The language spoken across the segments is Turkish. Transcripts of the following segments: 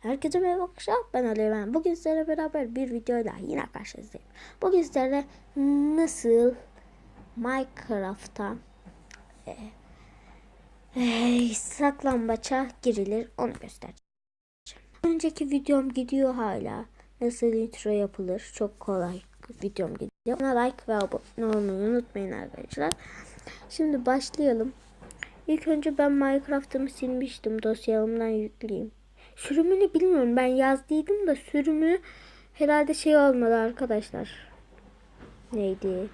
Herkese merhaba arkadaşlar. Ben Ali ben. Bugün sizlerle beraber bir videoyla yine karşınızdayım. Bugün sizlerle nasıl Minecraft'ta e, e, saklambaça girilir onu göstereceğim. Önceki videom gidiyor hala. Nasıl intro yapılır. Çok kolay videom gidiyor. Ona like ve abone olmayı unutmayın arkadaşlar. Şimdi başlayalım. İlk önce ben Minecraft'ımı silmiştim. Dosyamdan yükleyeyim. Sürümünü bilmiyorum. Ben yazdıydım da sürümü herhalde şey olmadı arkadaşlar. Neydi?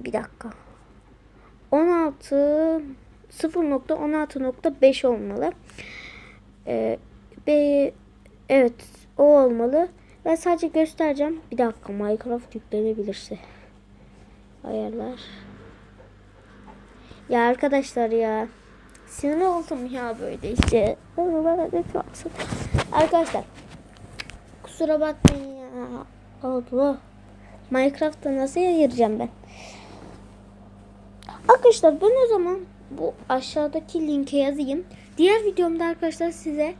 Bir dakika. 16 0.16.5 olmalı. Ee, be, evet o olmalı. Ben sadece göstereceğim. Bir dakika Minecraft yüklenebilirse. Ayarlar. Ya arkadaşlar ya. Sinir oldum ya böyle işte. Arkadaşlar. Kusura bakmayın ya. Allah. Minecraft'ta nasıl gireceğim ben? Arkadaşlar ben o zaman bu aşağıdaki linke yazayım. Diğer videomda arkadaşlar size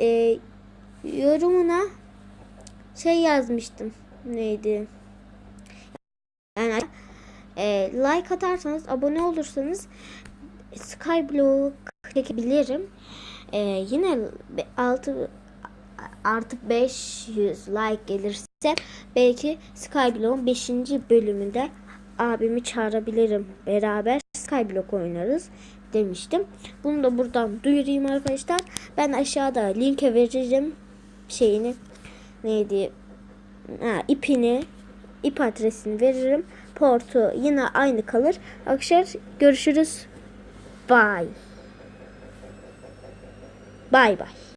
e, yorumuna şey yazmıştım. Neydi? Yani e, like atarsanız, abone olursanız Skyblock çekebilirim. E, yine 6 artı 500 like gelirse belki Skyblock'un 5. bölümünde abimi çağırabilirim. Beraber Skyblock oynarız demiştim. Bunu da buradan duyurayım arkadaşlar. Ben aşağıda linke vereceğim şeyini neydi ha, ipini ip adresini veririm. Portu yine aynı kalır. Arkadaşlar görüşürüz. Bye. Bye bye.